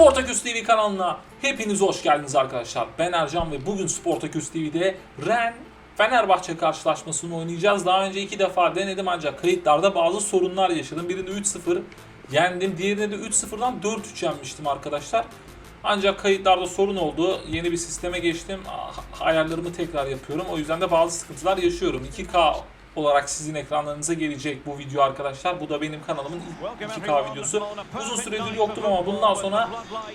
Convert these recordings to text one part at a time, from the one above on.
Sportaküs TV kanalına hepiniz hoş geldiniz arkadaşlar. Ben Ercan ve bugün Sportaküs TV'de Ren Fenerbahçe karşılaşmasını oynayacağız. Daha önce iki defa denedim ancak kayıtlarda bazı sorunlar yaşadım. Birinde 3-0 yendim. Diğerinde de 3-0'dan 4-3 yenmiştim arkadaşlar. Ancak kayıtlarda sorun oldu. Yeni bir sisteme geçtim. Ah, Ayarlarımı tekrar yapıyorum. O yüzden de bazı sıkıntılar yaşıyorum. 2K olarak sizin ekranlarınıza gelecek bu video arkadaşlar. Bu da benim kanalımın ilk 2K videosu. Uzun süredir yoktum ama bundan sonra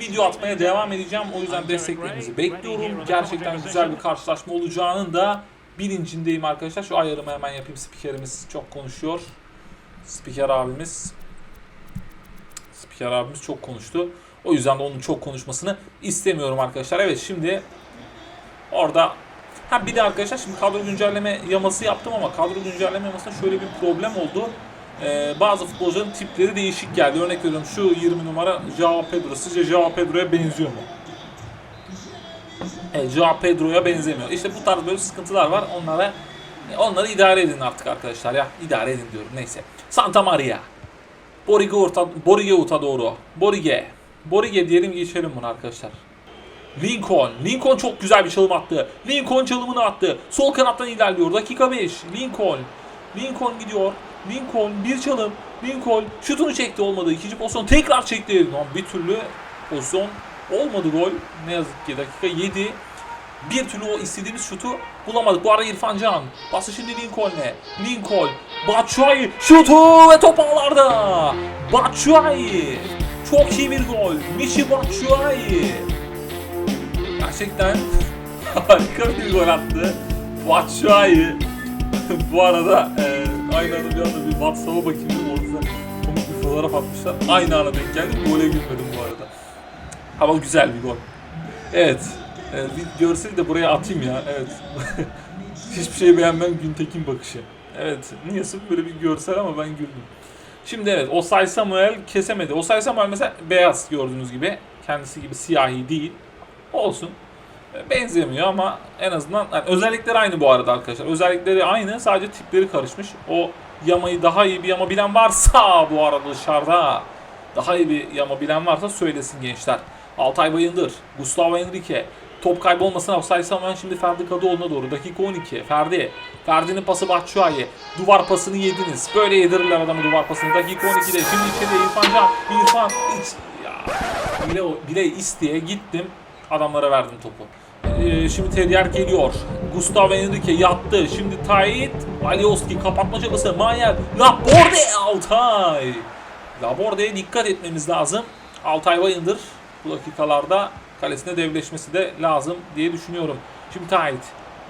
video atmaya devam edeceğim. O yüzden desteklerinizi bekliyorum. Gerçekten güzel bir karşılaşma olacağının da bilincindeyim arkadaşlar. Şu ayarımı hemen yapayım. Spikerimiz çok konuşuyor. Spiker abimiz. Spiker abimiz çok konuştu. O yüzden de onun çok konuşmasını istemiyorum arkadaşlar. Evet şimdi orada Ha bir de arkadaşlar şimdi kadro güncelleme yaması yaptım ama kadro güncelleme yamasında şöyle bir problem oldu. Ee, bazı futbolcuların tipleri değişik geldi. Örnek veriyorum şu 20 numara Joao Pedro. Sizce Joao Pedro'ya benziyor mu? Evet, Joao Pedro'ya benzemiyor. İşte bu tarz böyle sıkıntılar var. Onlara onları idare edin artık arkadaşlar ya. İdare edin diyorum. Neyse. Santa Maria. Borige orta, Borige uta doğru. Borige. Borige diyelim geçelim bunu arkadaşlar. Lincoln. Lincoln çok güzel bir çalım attı. Lincoln çalımını attı. Sol kanattan ilerliyor. Dakika 5. Lincoln. Lincoln gidiyor. Lincoln bir çalım. Lincoln şutunu çekti olmadı. İkinci pozisyon tekrar çekti. Lan bir türlü pozisyon olmadı gol. Ne yazık ki dakika 7. Bir türlü o istediğimiz şutu bulamadık. Bu arada İrfan Can. Pası şimdi Lincoln'e. Lincoln. Batshuayi şutu ve top ağlarda. Batshuayi. Çok iyi bir gol. Michi Batshuayi. Gerçekten harika bir gol attı. Batshuayi. bu arada e, aynı anda bir anda bir WhatsApp'a bakayım dedim. Orada komik bir fotoğraf atmışlar. Aynı ana denk geldik. Gole gülmedim bu arada. Ama güzel bir gol. Evet. E, bir görseli de buraya atayım ya. Evet. Hiçbir şey beğenmem Güntekin bakışı. Evet. Niyeyse böyle bir görsel ama ben güldüm. Şimdi evet Osay Samuel kesemedi. Osay Samuel mesela beyaz gördüğünüz gibi. Kendisi gibi siyahi değil. Olsun. E, Benzemiyor ama en azından yani özellikleri aynı bu arada arkadaşlar. Özellikleri aynı sadece tipleri karışmış. O yamayı daha iyi bir yama bilen varsa bu arada dışarıda daha iyi bir yama bilen varsa söylesin gençler. Altay Bayındır, Gustavo Henrique, top kaybı olmasına offside Samuel şimdi Ferdi Kadıoğlu'na doğru. Dakika 12. Ferdi. Ferdi'nin pası Batshuayi. Duvar pasını yediniz. Böyle yedirirler adamı duvar pasını. Dakika 12'de. Şimdi içeri İrfan Can. İrfan. iç- Ya. Bile, bile isteye gittim. Adamlara verdim topu. Ee, şimdi Terrier geliyor. Gustavo Henrique yattı. Şimdi Tayit. Alioski kapatma çabası. Mayer. Laborde Altay. Laborde'ye dikkat etmemiz lazım. Altay Bayındır bu dakikalarda kalesine devleşmesi de lazım diye düşünüyorum. Şimdi Tayit.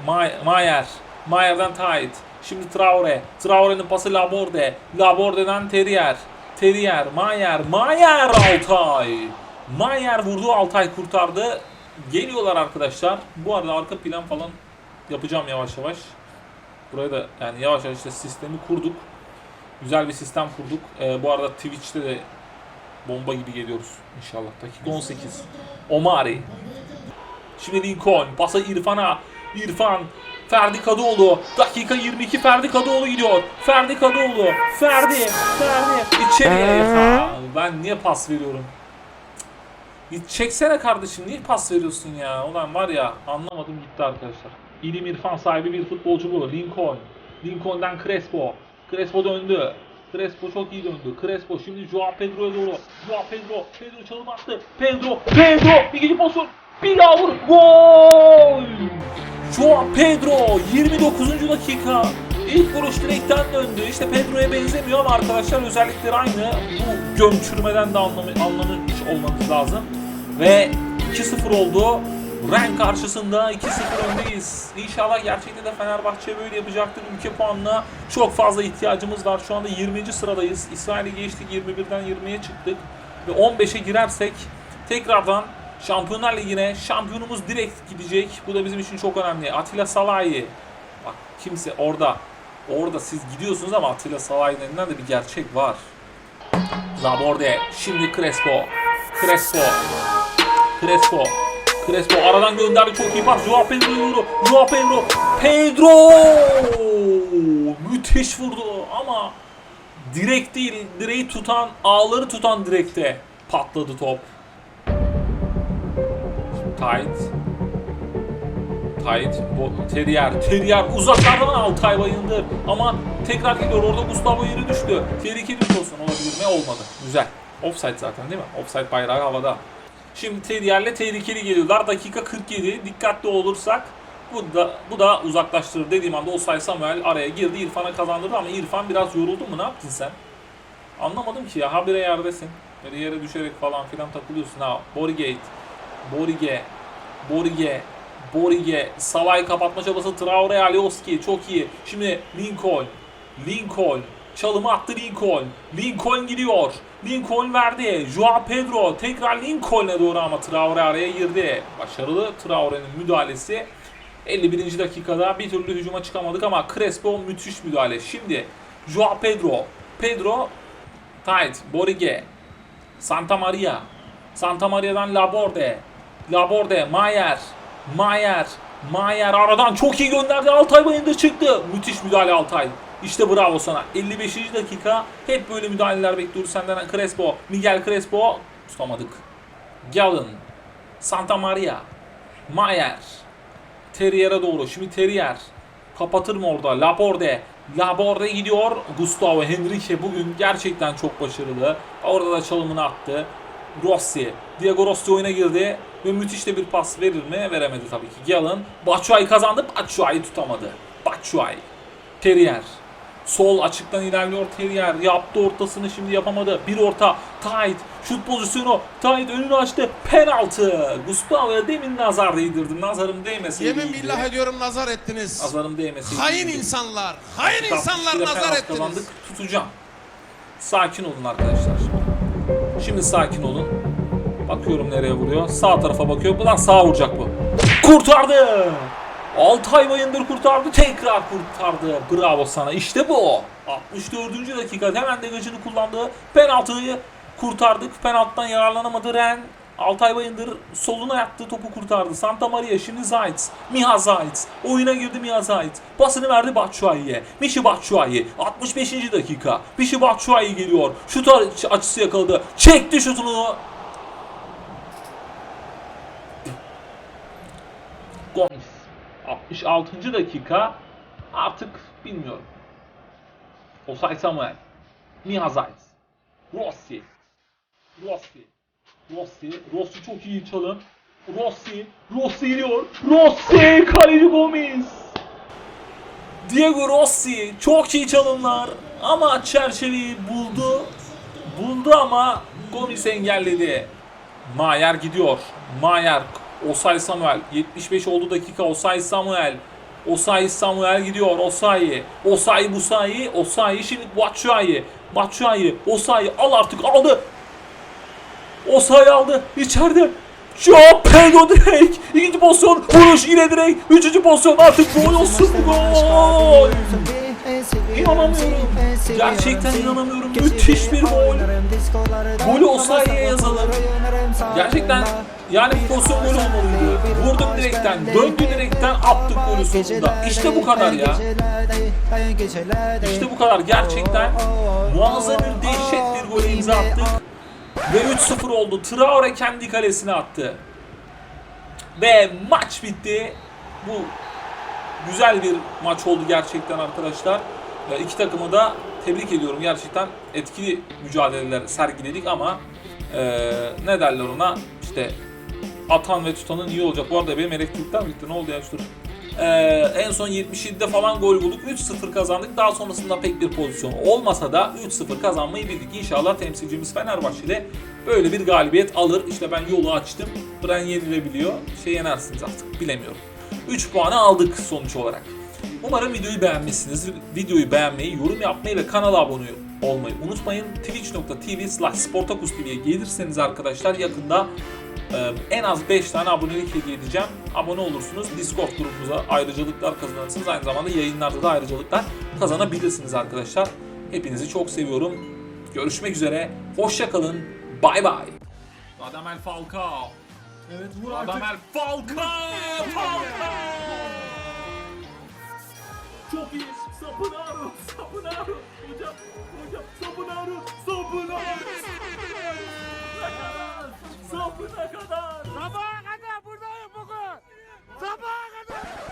May- Mayer. Mayer'den Tayit. Şimdi Traore. Traore'nin pası Laborde. Laborde'den Terrier. Terrier. Mayer. Mayer Altay. Mayer vurdu. Altay kurtardı. Geliyorlar arkadaşlar. Bu arada arka plan falan yapacağım yavaş yavaş. Buraya da yani yavaş yavaş işte sistemi kurduk. Güzel bir sistem kurduk. Ee, bu arada Twitch'te de bomba gibi geliyoruz inşallah. Dakika 18. Omari. Şimdi Lincoln. Pasa İrfan'a. İrfan. Ferdi Kadıoğlu. Dakika 22 Ferdi Kadıoğlu gidiyor. Ferdi Kadıoğlu. Ferdi. Ferdi. İçeriye. Ben niye pas veriyorum? Çeksene kardeşim. Niye pas veriyorsun ya? Ulan var ya anlamadım gitti arkadaşlar. İlim irfan sahibi bir futbolcu bu. Lincoln. Lincoln'dan Crespo. Crespo döndü. Crespo çok iyi döndü. Crespo şimdi Joao Pedro'ya doğru. Joao Pedro. Pedro çalım attı. Pedro. Pedro. İkinci pozisyon. Bir daha vur. Gol. Joao Pedro. 29. dakika. İlk vuruş direkten döndü. İşte Pedro'ya benzemiyor ama arkadaşlar özellikleri aynı. Bu gömçürmeden de anlamı, anlamış olmanız lazım. Ve 2-0 oldu. Ren karşısında 2-0 öndeyiz. İnşallah gerçekten de Fenerbahçe böyle yapacaktır. Ülke puanına çok fazla ihtiyacımız var. Şu anda 20. sıradayız. İsrail'i geçtik 21'den 20'ye çıktık. Ve 15'e girersek tekrardan Şampiyonlar Ligi'ne şampiyonumuz direkt gidecek. Bu da bizim için çok önemli. Atilla Salahi. Bak kimse orada orada siz gidiyorsunuz ama Atilla Salahi'nin elinden de bir gerçek var. Laborde. Şimdi Crespo. Crespo. Crespo. Crespo aradan gönderdi çok iyi pas. Joao Pedro. Joao Pedro. Pedro! Müthiş vurdu ama direkt değil. Direği tutan, ağları tutan direkte patladı top. Tight. Bo- Terrier. Terrier uzaklardan Altay Bayındır. Ama tekrar geliyor. Orada Gustavo yeri düştü. Tehlikeli bir pozisyon olabilir mi? Olmadı. Güzel. Offside zaten değil mi? Offside bayrağı havada. Şimdi Terrier'le tehlikeli geliyorlar. Dakika 47. Dikkatli olursak bu da bu da uzaklaştırır. Dediğim anda Osay Samuel araya girdi. İrfan'a kazandırdı ama İrfan biraz yoruldu mu? Ne yaptın sen? Anlamadım ki ya. Habire yerdesin. Böyle yere düşerek falan filan takılıyorsun ha. Borigate. Borige. Borige. Borige. Salay kapatma çabası. Traore Alioski. Çok iyi. Şimdi Lincoln. Lincoln. Çalımı attı Lincoln. Lincoln gidiyor. Lincoln verdi. Joao Pedro tekrar Lincoln'e doğru ama Traore araya girdi. Başarılı Traore'nin müdahalesi. 51. dakikada bir türlü hücuma çıkamadık ama Crespo müthiş müdahale. Şimdi Joao Pedro. Pedro Tight, Borige, Santa Maria, Santa Maria'dan Laborde, Laborde, Mayer, Mayer, Mayer aradan çok iyi gönderdi. Altay Bayındır çıktı. Müthiş müdahale Altay. İşte bravo sana. 55. dakika hep böyle müdahaleler bekliyoruz senden Crespo, Miguel Crespo tutamadık. Gallon, Santa Maria, Mayer, Terrier'e doğru. Şimdi Terrier kapatır mı orada? Laborde. Laborde gidiyor. Gustavo Henrique bugün gerçekten çok başarılı. Orada da çalımını attı. Rossi. Diego Rossi oyuna girdi. Ve müthiş de bir pas verir mi? Veremedi tabii ki. Gallon. Batshuayi kazandı. Batshuayi tutamadı. Batshuayi. Terrier. Sol açıktan ilerliyor Terrier. Yaptı ortasını şimdi yapamadı. Bir orta. Tight. Şut pozisyonu. Tight önünü açtı. Penaltı. Gustavo'ya demin nazar değdirdim. Nazarım değmeseydi. Yemin billah ediyorum nazar ettiniz. Nazarım değmeseydi. Hain iyiydi. insanlar. Hain Tamam, insanlar nazar ettiniz. kazandık. Tutacağım. Sakin olun arkadaşlar şimdi. Sakin olun. Bakıyorum nereye vuruyor. Sağ tarafa bakıyor. Ulan sağa vuracak bu. Kurtardı. Altay Bayındır kurtardı. Tekrar kurtardı. Bravo sana. İşte bu. 64. dakika hemen degajını kullandı. Penaltıyı kurtardık. Penaltıdan yararlanamadı Ren. Altay Bayındır soluna yattı topu kurtardı. Santa Maria şimdi Zayt. Miha Zayt. Oyuna girdi Miha Zayt. Pasını verdi Batshuayi'ye. Mişi Batshuayi. 65. dakika. Mişi Batshuayi geliyor. Şut aç- açısı yakaladı. Çekti şutunu. Gomis. 66. dakika. Artık bilmiyorum. Osay Samuel. Miha Zayt. Rossi. Rossi. Rossi. Rossi çok iyi çalım. Rossi. Rossi geliyor. Rossi. Kaleci Gomis. Diego Rossi. Çok iyi çalımlar. Ama çerçeveyi buldu. Buldu ama Gomis engelledi. Mayer gidiyor. Mayer. Osay Samuel. 75 oldu dakika. Osay Samuel. Osay Samuel gidiyor. Osayi. Osayi Busayi. Osayi şimdi Batshuayi. Batshuayi. Osayi al artık aldı. Osayi aldı. İçeride. Joao Pedro direkt. İkinci pozisyon. Vuruş yine direkt. Üçüncü pozisyon artık gol olsun gol. İnanamıyorum. Gerçekten inanamıyorum. Müthiş bir gol. Golü Osayi'ye yazalım. Gerçekten yani bu pozisyon gol olmalıydı. Vurdum direkten, döndü direkten, attık golü sonunda. İşte bu kadar ya. İşte bu kadar. Gerçekten muazzam bir dehşet bir gol imza attık. Ve 3-0 oldu. Traore kendi kalesine attı. Ve maç bitti. Bu güzel bir maç oldu gerçekten arkadaşlar. E, İki takımı da tebrik ediyorum. Gerçekten etkili mücadeleler sergiledik ama e, ne derler ona işte atan ve tutanın iyi olacak. Bu arada benim elektrikten bitti. Ne oldu ya dur. E, en son 77'de falan gol bulduk. 3-0 kazandık. Daha sonrasında pek bir pozisyon olmasa da 3-0 kazanmayı bildik. İnşallah temsilcimiz Fenerbahçe'de böyle bir galibiyet alır. İşte ben yolu açtım. Bren yenilebiliyor. Şey yenersiniz artık. Bilemiyorum. 3 puanı aldık sonuç olarak. Umarım videoyu beğenmişsinizdir. Videoyu beğenmeyi, yorum yapmayı ve kanala abone olmayı unutmayın. Twitch.tv slash Sportakus TV'ye gelirseniz arkadaşlar yakında e, en az 5 tane abonelik hediye edeceğim. Abone olursunuz. Discord grubumuza ayrıcalıklar kazanırsınız. Aynı zamanda yayınlarda da ayrıcalıklar kazanabilirsiniz arkadaşlar. Hepinizi çok seviyorum. Görüşmek üzere. Hoşça kalın. Bay bay. Radamel Falcao. Evet vur artık. Radamel Falcao. Falcao. Çok iyi. Sapınaro. Sapınaro. Hocam. Hocam. Sapınaro. Sapınaro. Sapına kadar. Sapına kadar.